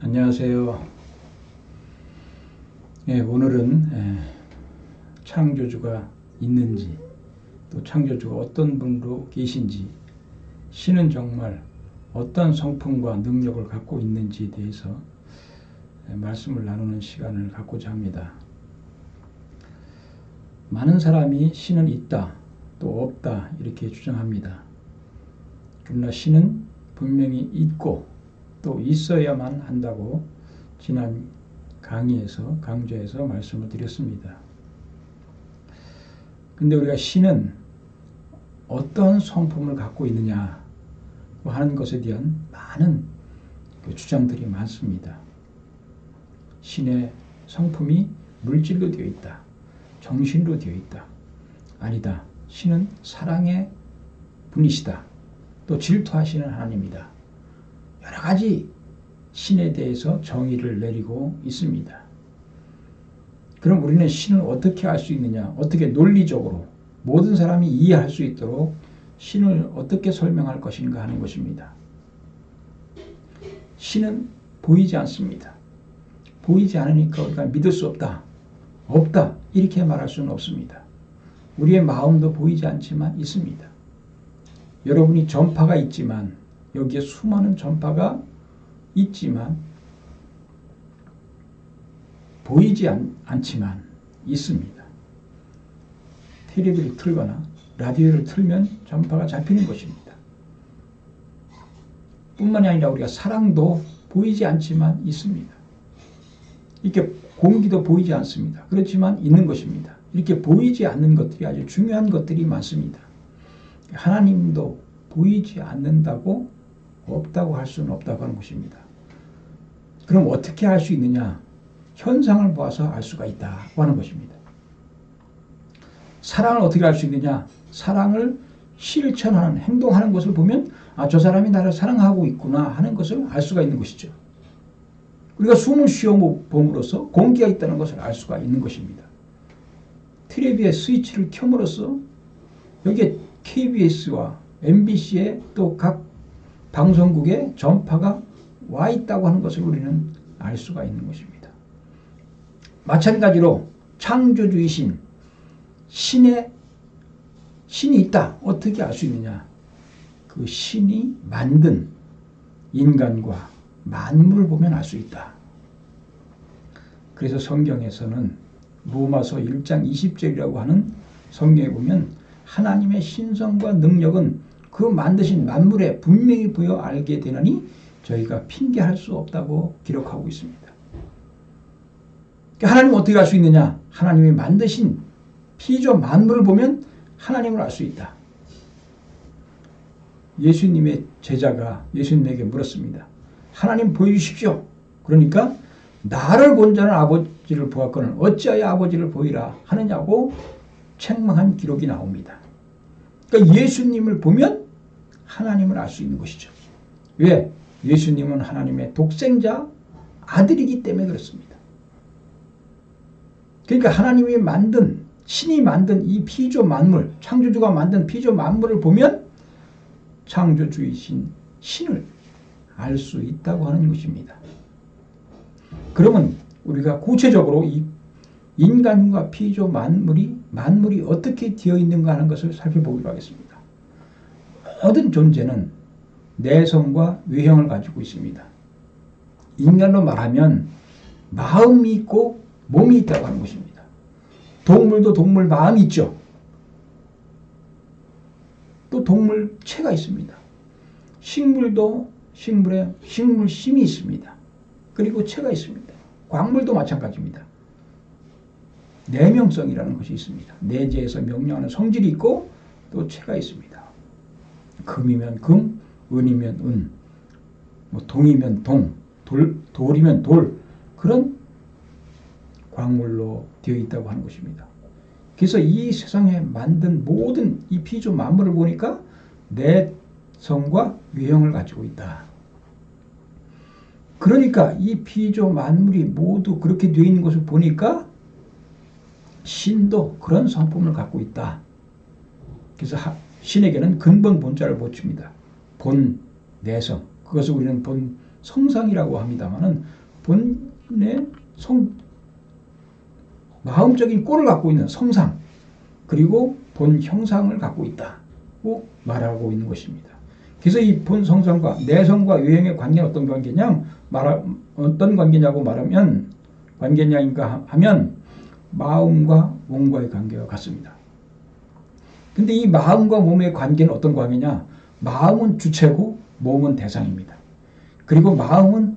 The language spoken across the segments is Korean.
안녕하세요. 예, 오늘은 예, 창조주가 있는지 또 창조주가 어떤 분으로 계신지 신은 정말 어떤 성품과 능력을 갖고 있는지에 대해서 예, 말씀을 나누는 시간을 갖고자 합니다. 많은 사람이 신은 있다 또 없다 이렇게 주장합니다. 그러나 신은 분명히 있고 또 있어야만 한다고 지난 강의에서 강좌에서 말씀을 드렸습니다. 근데 우리가 신은 어떤 성품을 갖고 있느냐 하는 것에 대한 많은 그 주장들이 많습니다. 신의 성품이 물질로 되어 있다. 정신으로 되어 있다. 아니다. 신은 사랑의 분이시다. 또 질투하시는 하나님이다. 여러 가지 신에 대해서 정의를 내리고 있습니다. 그럼 우리는 신을 어떻게 알 수 있느냐? 어떻게 논리적으로 모든 사람이 이해할 수 있도록 신을 어떻게 설명할 것인가 하는 것입니다. 신은 보이지 않습니다. 보이지 않으니까 우리가 믿을 수 없다. 없다. 이렇게 말할 수는 없습니다. 우리의 마음도 보이지 않지만 있습니다. 여러분이 전파가 있지만 여기에 수많은 전파가 있지만 보이지 않, 않지만 있습니다. 테레비를 틀거나 라디오를 틀면 전파가 잡히는 것입니다. 뿐만이 아니라 우리가 사랑도 보이지 않지만 있습니다. 이렇게 공기도 보이지 않습니다. 그렇지만 있는 것입니다. 이렇게 보이지 않는 것들이 아주 중요한 것들이 많습니다. 하나님도 보이지 않는다고 없다고 할 수는 없다고 하는 것입니다. 그럼 어떻게 알 수 있느냐? 현상을 보아서 알 수가 있다고 하는 것입니다. 사랑을 어떻게 알 수 있느냐? 사랑을 실천하는, 행동하는 것을 보면 아, 저 사람이 나를 사랑하고 있구나 하는 것을 알 수가 있는 것이죠. 우리가 숨을 쉬어 봄으로써 공기가 있다는 것을 알 수가 있는 것입니다. 텔레비의 스위치를 켬으로써 여기에 KBS와 MBC의 또 각 방송국의 전파가 와 있다고 하는 것을 우리는 알 수가 있는 것입니다. 마찬가지로 창조주이신 신의 신이 있다. 어떻게 알 수 있느냐? 그 신이 만든 인간과 만물을 보면 알 수 있다. 그래서 성경에서는 로마서 1장 20절이라고 하는 성경에 보면 하나님의 신성과 능력은 그 만드신 만물에 분명히 보여 알게 되느니 저희가 핑계할 수 없다고 기록하고 있습니다. 그러니까 하나님 어떻게 알 수 있느냐? 하나님이 만드신 피조 만물을 보면 하나님을 알 수 있다. 예수님의 제자가 예수님에게 물었습니다. 하나님 보여주십시오. 그러니까 나를 본 자는 아버지를 보았거늘 어찌하여 아버지를 보이라 하느냐고 책망한 기록이 나옵니다. 그러니까 예수님을 보면 하나님을 알 수 있는 것이죠. 왜? 예수님은 하나님의 독생자 아들이기 때문에 그렇습니다. 그러니까 하나님이 만든 신이 만든 이 피조 만물, 창조주가 만든 피조 만물을 보면 창조주이신 신을 알 수 있다고 하는 것입니다. 그러면 우리가 구체적으로 이 인간과 피조 만물이 만물이 어떻게 되어 있는가 하는 것을 살펴보기로 하겠습니다. 모든 존재는 내성과 외형을 가지고 있습니다. 인간로 말하면 마음이 있고 몸이 있다고 하는 것입니다. 동물도 동물 마음이 있죠. 또 동물 체가 있습니다. 식물도 식물에 식물 심이 있습니다. 그리고 체가 있습니다. 광물도 마찬가지입니다. 내명성이라는 것이 있습니다. 내재에서 명령하는 성질이 있고 또 체가 있습니다. 금이면 금, 은이면 은, 뭐 동이면 동, 돌, 돌이면 돌 그런 광물로 되어 있다고 하는 것입니다. 그래서 이 세상에 만든 모든 이 피조 만물을 보니까 내성과 유형을 가지고 있다. 그러니까 이 피조 만물이 모두 그렇게 되어 있는 것을 보니까 신도 그런 성품을 갖고 있다. 그래서 신에게는 근본 본자를 붙입니다. 본, 내성. 그것을 우리는 본 성상이라고 합니다만은 본인의 성 마음적인 꼴을 갖고 있는 성상 그리고 본 형상을 갖고 있다고 말하고 있는 것입니다. 그래서 이 본 성상과 내성과 외형의 관계는 어떤 관계냐? 말 어떤 관계냐고 말하면 관계냐인가 하면 마음과 몸과의 관계와 같습니다. 근데 이 마음과 몸의 관계는 어떤 관계냐? 마음은 주체고 몸은 대상입니다. 그리고 마음은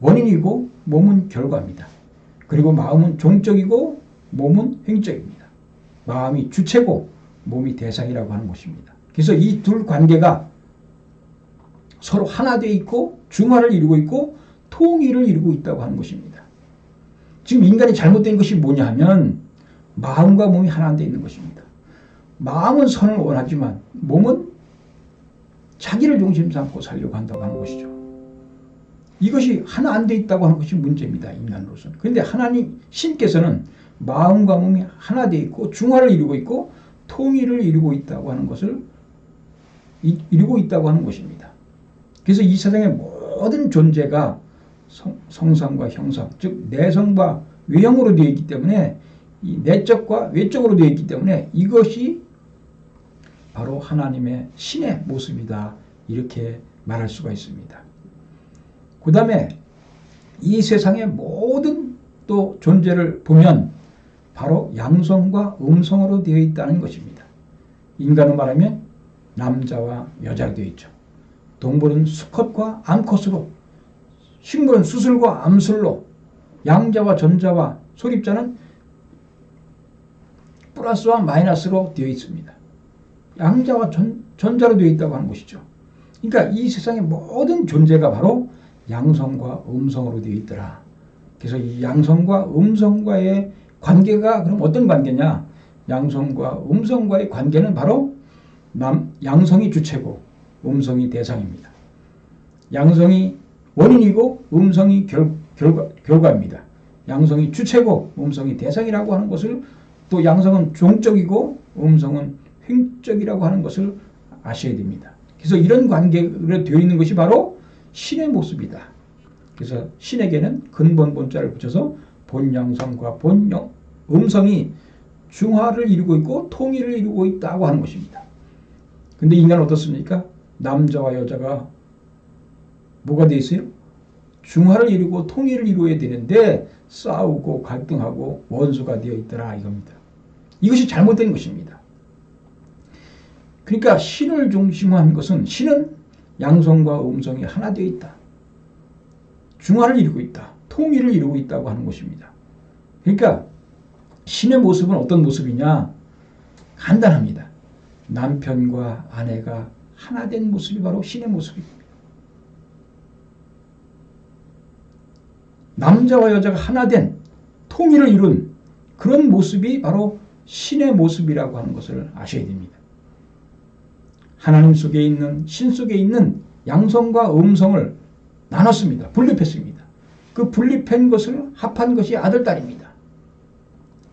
원인이고 몸은 결과입니다. 그리고 마음은 종적이고 몸은 행적입니다. 마음이 주체고 몸이 대상이라고 하는 것입니다. 그래서 이 둘 관계가 서로 하나 되어 있고 중화를 이루고 있고 통일을 이루고 있다고 하는 것입니다. 지금 인간이 잘못된 것이 뭐냐 하면 마음과 몸이 하나 되어 있는 것입니다. 마음은 선을 원하지만 몸은 자기를 중심 삼고 살려고 한다고 하는 것이죠. 이것이 하나 안 돼 있다고 하는 것이 문제입니다. 인간으로서는. 그런데 하나님 신께서는 마음과 몸이 하나 돼 있고 중화를 이루고 있고 통일을 이루고 있다고 하는 것을 이루고 있다고 하는 것입니다. 그래서 이 세상의 모든 존재가 성, 상과 형상, 즉 내성과 외형으로 되어 있기 때문에 이 내적과 외적으로 되어 있기 때문에 이것이 바로 하나님의 신의 모습이다. 이렇게 말할 수가 있습니다. 그 다음에 이 세상의 모든 또 존재를 보면 바로 양성과 음성으로 되어 있다는 것입니다. 인간은 말하면 남자와 여자로 되어 있죠. 동물은 수컷과 암컷으로, 식물은 수술과 암술로, 양자와 전자와 소립자는 플러스와 마이너스로 되어 있습니다. 양자와 전, 전자로 되어 있다고 하는 것이죠. 그러니까 이 세상의 모든 존재가 바로 양성과 음성으로 되어 있더라. 그래서 이 양성과 음성과의 관계가 그럼 어떤 관계냐? 양성과 음성과의 관계는 바로 남, 양성이 주체고 음성이 대상입니다. 양성이 원인이고 음성이 결, 결과, 결과입니다. 양성이 주체고 음성이 대상이라고 하는 것을 또 양성은 종적이고 음성은 횡적이라고 하는 것을 아셔야 됩니다. 그래서 이런 관계가 되어 있는 것이 바로 신의 모습이다. 그래서 신에게는 근본 본자를 붙여서 본양성과 본영 음성이 중화를 이루고 있고 통일을 이루고 있다고 하는 것입니다. 근데 인간은 어떻습니까? 남자와 여자가 뭐가 돼 있어요? 중화를 이루고 통일을 이루어야 되는데 싸우고 갈등하고 원수가 되어 있더라 이겁니다. 이것이 잘못된 것입니다. 그러니까 신을 중심한 것은 신은 양성과 음성이 하나 되어 있다. 중화를 이루고 있다. 통일을 이루고 있다고 하는 것입니다. 그러니까 신의 모습은 어떤 모습이냐? 간단합니다. 남편과 아내가 하나 된 모습이 바로 신의 모습입니다. 남자와 여자가 하나 된 통일을 이룬 그런 모습이 바로 신의 모습이라고 하는 것을 아셔야 됩니다. 하나님 속에 있는 신 속에 있는 양성과 음성을 나눴습니다. 분립했습니다. 그 분립한 것을 합한 것이 아들, 딸입니다.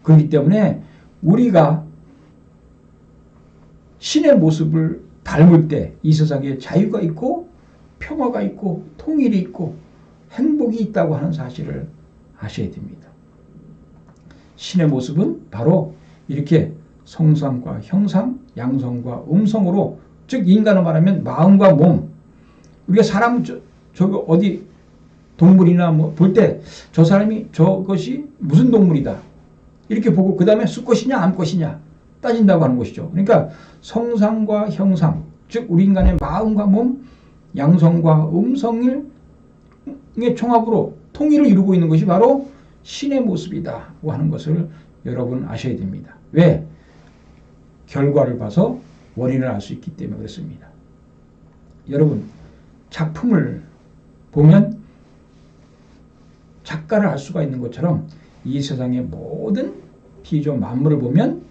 그렇기 때문에 우리가 신의 모습을 닮을 때 이 세상에 자유가 있고 평화가 있고 통일이 있고 행복이 있다고 하는 사실을 아셔야 됩니다. 신의 모습은 바로 이렇게 성상과 형상, 양성과 음성으로 즉 인간을 말하면 마음과 몸 우리가 사람 저, 저 어디 동물이나 뭐 볼 때 저 사람이 저것이 무슨 동물이다 이렇게 보고 그 다음에 수컷이냐 암컷이냐 따진다고 하는 것이죠. 그러니까 성상과 형상 즉 우리 인간의 마음과 몸 양성과 음성의 총합으로 통일을 이루고 있는 것이 바로 신의 모습이다고 하는 것을 여러분 아셔야 됩니다. 왜? 결과를 봐서 원인을 알 수 있기 때문에 그렇습니다. 여러분 작품을 보면 작가를 알 수가 있는 것처럼 이 세상의 모든 피조 만물을 보면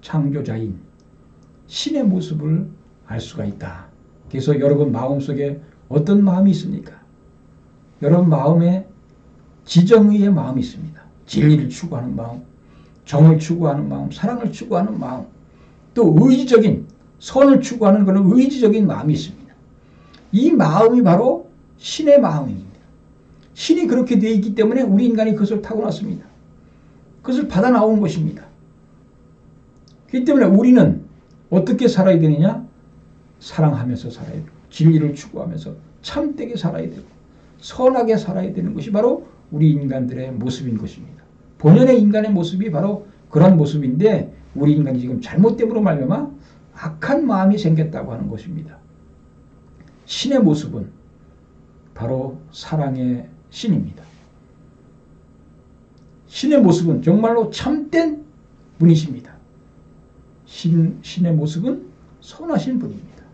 창조자인 신의 모습을 알 수가 있다. 그래서 여러분 마음속에 어떤 마음이 있습니까? 여러분 마음에 지정의의 마음이 있습니다. 진리를 추구하는 마음, 정을 추구하는 마음, 사랑을 추구하는 마음, 또 의지적인 선을 추구하는 그런 의지적인 마음이 있습니다. 이 마음이 바로 신의 마음입니다. 신이 그렇게 되어 있기 때문에 우리 인간이 그것을 타고났습니다. 그것을 받아 나온 것입니다. 그렇기 때문에 우리는 어떻게 살아야 되느냐? 사랑하면서 살아야 되고 진리를 추구하면서 참되게 살아야 되고 선하게 살아야 되는 것이 바로 우리 인간들의 모습인 것입니다. 본연의 인간의 모습이 바로 그런 모습인데 우리 인간이 지금 잘못됨으로 말미암아 악한 마음이 생겼다고 하는 것입니다. 신의 모습은 바로 사랑의 신입니다. 신의 모습은 정말로 참된 분이십니다. 신, 신의 모습은 선하신 분입니다.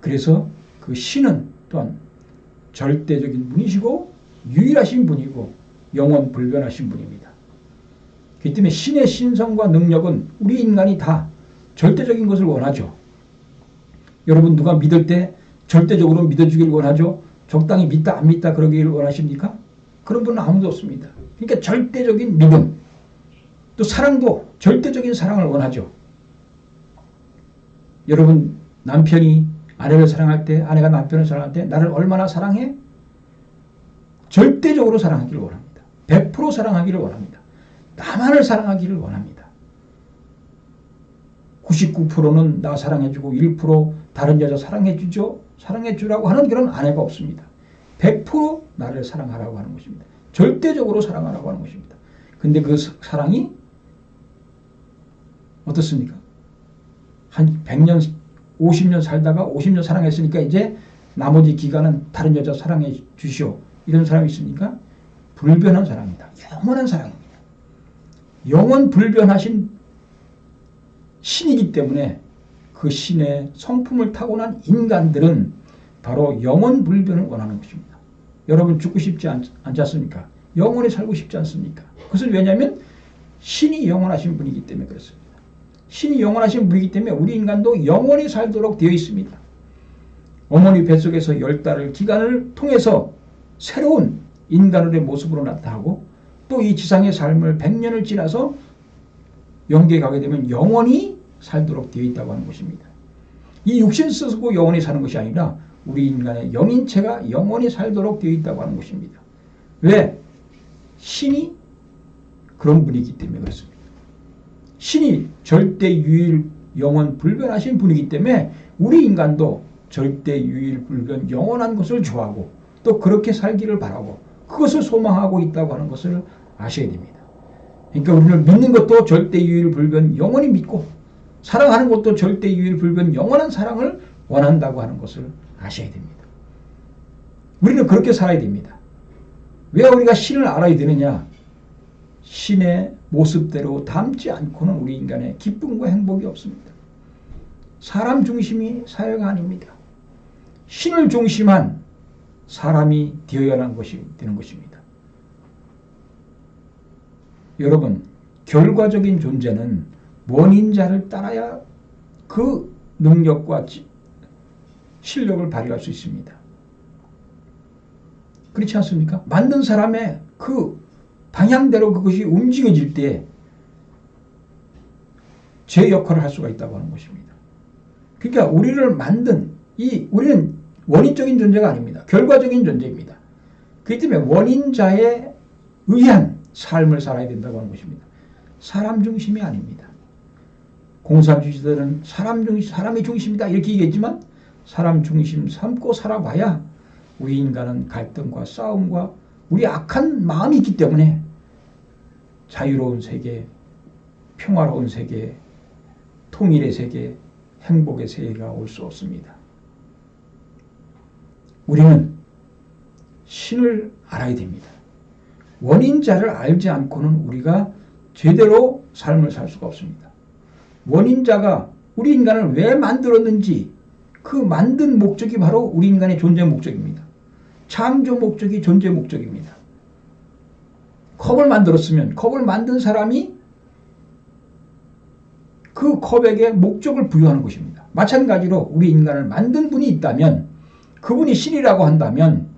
그래서 그 신은 또한 절대적인 분이시고 유일하신 분이고 영원 불변하신 분입니다. 그렇기 때문에 신의 신성과 능력은 우리 인간이 다 절대적인 것을 원하죠. 여러분 누가 믿을 때 절대적으로 믿어주길 원하죠? 적당히 믿다 안 믿다 그러기를 원하십니까? 그런 분은 아무도 없습니다. 그러니까 절대적인 믿음 또 사랑도 절대적인 사랑을 원하죠. 여러분 남편이 아내를 사랑할 때 아내가 남편을 사랑할 때 나를 얼마나 사랑해? 절대적으로 사랑하기를 원합니다. 100% 사랑하기를 원합니다. 나만을 사랑하기를 원합니다. 99%는 나 사랑해주고 1% 다른 여자 사랑해주죠. 사랑해주라고 하는 그런 아내가 없습니다. 100% 나를 사랑하라고 하는 것입니다. 절대적으로 사랑하라고 하는 것입니다. 근데 그 사랑이 어떻습니까? 한 100년, 50년 살다가 50년 사랑했으니까 이제 나머지 기간은 다른 여자 사랑해 주시오. 이런 사람이 있습니까? 불변한 사랑입니다. 영원한 사랑입니다. 영원 불변하신 신이기 때문에 그 신의 성품을 타고난 인간들은 바로 영원 불변을 원하는 것입니다. 여러분 죽고 싶지 않, 않지 않습니까? 영원히 살고 싶지 않습니까? 그것은 왜냐하면 신이 영원하신 분이기 때문에 그렇습니다. 신이 영원하신 분이기 때문에 우리 인간도 영원히 살도록 되어 있습니다. 어머니 뱃속에서 열 달을 기간을 통해서 새로운 인간의 모습으로 나타나고 또 이 지상의 삶을 100년을 지나서 영계에 가게 되면 영원히 살도록 되어 있다고 하는 것입니다. 이 육신 쓰고 영원히 사는 것이 아니라 우리 인간의 영인체가 영원히 살도록 되어 있다고 하는 것입니다. 왜? 신이 그런 분이기 때문에 그렇습니다. 신이 절대 유일 영원 불변하신 분이기 때문에 우리 인간도 절대 유일 불변 영원한 것을 좋아하고 또 그렇게 살기를 바라고 그것을 소망하고 있다고 하는 것을 아셔야 됩니다. 그러니까 우리를 믿는 것도 절대 유일 불변 영원히 믿고 사랑하는 것도 절대 유일 불변 영원한 사랑을 원한다고 하는 것을 아셔야 됩니다. 우리는 그렇게 살아야 됩니다. 왜 우리가 신을 알아야 되느냐? 신의 모습대로 닮지 않고는 우리 인간의 기쁨과 행복이 없습니다. 사람 중심이 사회가 아닙니다. 신을 중심한 사람이 되어야 하는 것이 되는 것입니다. 여러분, 결과적인 존재는 원인자를 따라야 그 능력과 실력을 발휘할 수 있습니다. 그렇지 않습니까? 만든 사람의 그 방향대로 그것이 움직여질 때 제 역할을 할 수가 있다고 하는 것입니다. 그러니까 우리를 만든 이 우리는 원인적인 존재가 아닙니다. 결과적인 존재입니다. 그렇기 때문에 원인자에 의한 삶을 살아야 된다고 하는 것입니다. 사람 중심이 아닙니다. 공산주의자들은 사람 중심, 사람이 중심이다 이렇게 얘기했지만 사람 중심 삼고 살아봐야 우리 인간은 갈등과 싸움과 우리 악한 마음이 있기 때문에 자유로운 세계, 평화로운 세계, 통일의 세계, 행복의 세계가 올 수 없습니다. 우리는 신을 알아야 됩니다. 원인자를 알지 않고는 우리가 제대로 삶을 살 수가 없습니다. 원인자가 우리 인간을 왜 만들었는지 그 만든 목적이 바로 우리 인간의 존재 목적입니다. 창조 목적이 존재 목적입니다. 컵을 만들었으면 컵을 만든 사람이 그 컵에게 목적을 부여하는 것입니다. 마찬가지로 우리 인간을 만든 분이 있다면 그분이 신이라고 한다면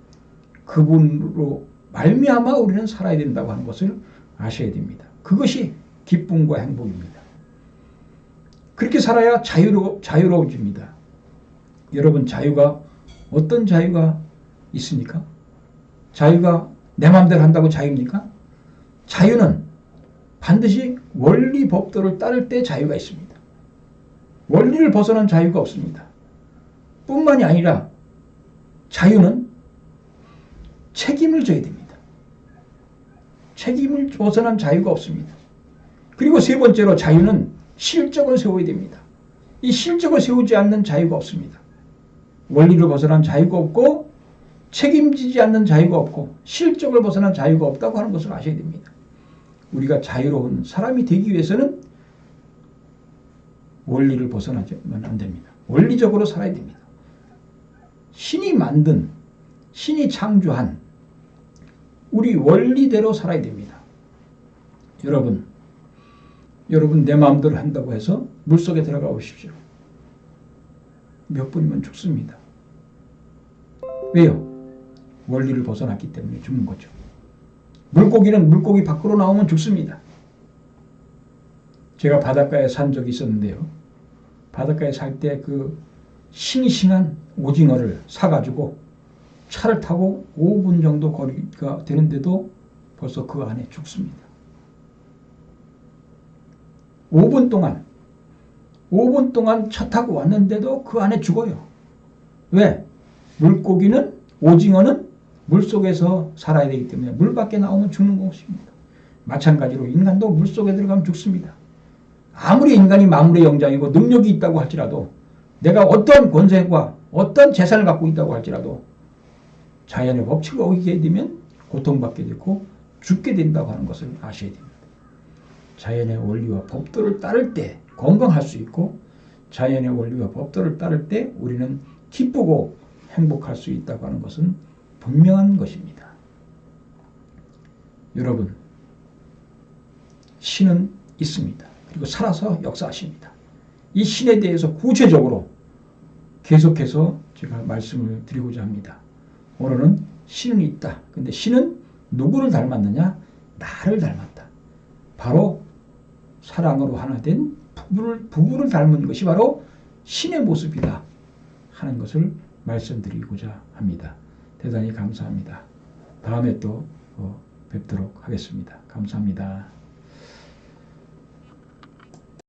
그분으로 말미암아 우리는 살아야 된다고 하는 것을 아셔야 됩니다. 그것이 기쁨과 행복입니다. 그렇게 살아야 자유로, 자유로워집니다. 여러분 자유가 어떤 자유가 있습니까? 자유가 내 마음대로 한다고 자유입니까? 자유는 반드시 원리 법도를 따를 때 자유가 있습니다. 원리를 벗어난 자유가 없습니다. 뿐만이 아니라 자유는 책임을 져야 됩니다. 책임을 벗어난 자유가 없습니다. 그리고 세 번째로 자유는 실적을 세워야 됩니다. 이 실적을 세우지 않는 자유가 없습니다. 원리를 벗어난 자유가 없고 책임지지 않는 자유가 없고 실적을 벗어난 자유가 없다고 하는 것을 아셔야 됩니다. 우리가 자유로운 사람이 되기 위해서는 원리를 벗어나면 안 됩니다. 원리적으로 살아야 됩니다. 신이 만든, 신이 창조한 우리 원리대로 살아야 됩니다. 여러분, 여러분 내 마음대로 한다고 해서 물속에 들어가 보십시오. 몇 분이면 죽습니다. 왜요? 원리를 벗어났기 때문에 죽는 거죠. 물고기는 물고기 밖으로 나오면 죽습니다. 제가 바닷가에 산 적이 있었는데요. 바닷가에 살 때 그 싱싱한 오징어를 사가지고 차를 타고 5분 정도 거리가 되는데도 벌써 그 안에 죽습니다. 5분 동안 5분 동안 차 타고 왔는데도 그 안에 죽어요. 왜? 물고기는 오징어는 물속에서 살아야 되기 때문에 물 밖에 나오면 죽는 것입니다. 마찬가지로 인간도 물속에 들어가면 죽습니다. 아무리 인간이 만물의 영장이고 능력이 있다고 할지라도 내가 어떤 권세과 어떤 재산을 갖고 있다고 할지라도 자연의 법칙을 어기게 되면 고통받게 되고 죽게 된다고 하는 것을 아셔야 됩니다. 자연의 원리와 법도를 따를 때 건강할 수 있고 자연의 원리와 법도를 따를 때 우리는 기쁘고 행복할 수 있다고 하는 것은 분명한 것입니다. 여러분, 신은 있습니다. 그리고 살아서 역사하십니다. 이 신에 대해서 구체적으로 계속해서 제가 말씀을 드리고자 합니다. 오늘은 신은 있다. 근데 신은 누구를 닮았느냐? 나를 닮았다. 바로 사랑으로 하나 된 부부를, 부부를 닮은 것이 바로 신의 모습이다. 하는 것을 말씀드리고자 합니다. 대단히 감사합니다. 다음에 또 어, 뵙도록 하겠습니다. 감사합니다.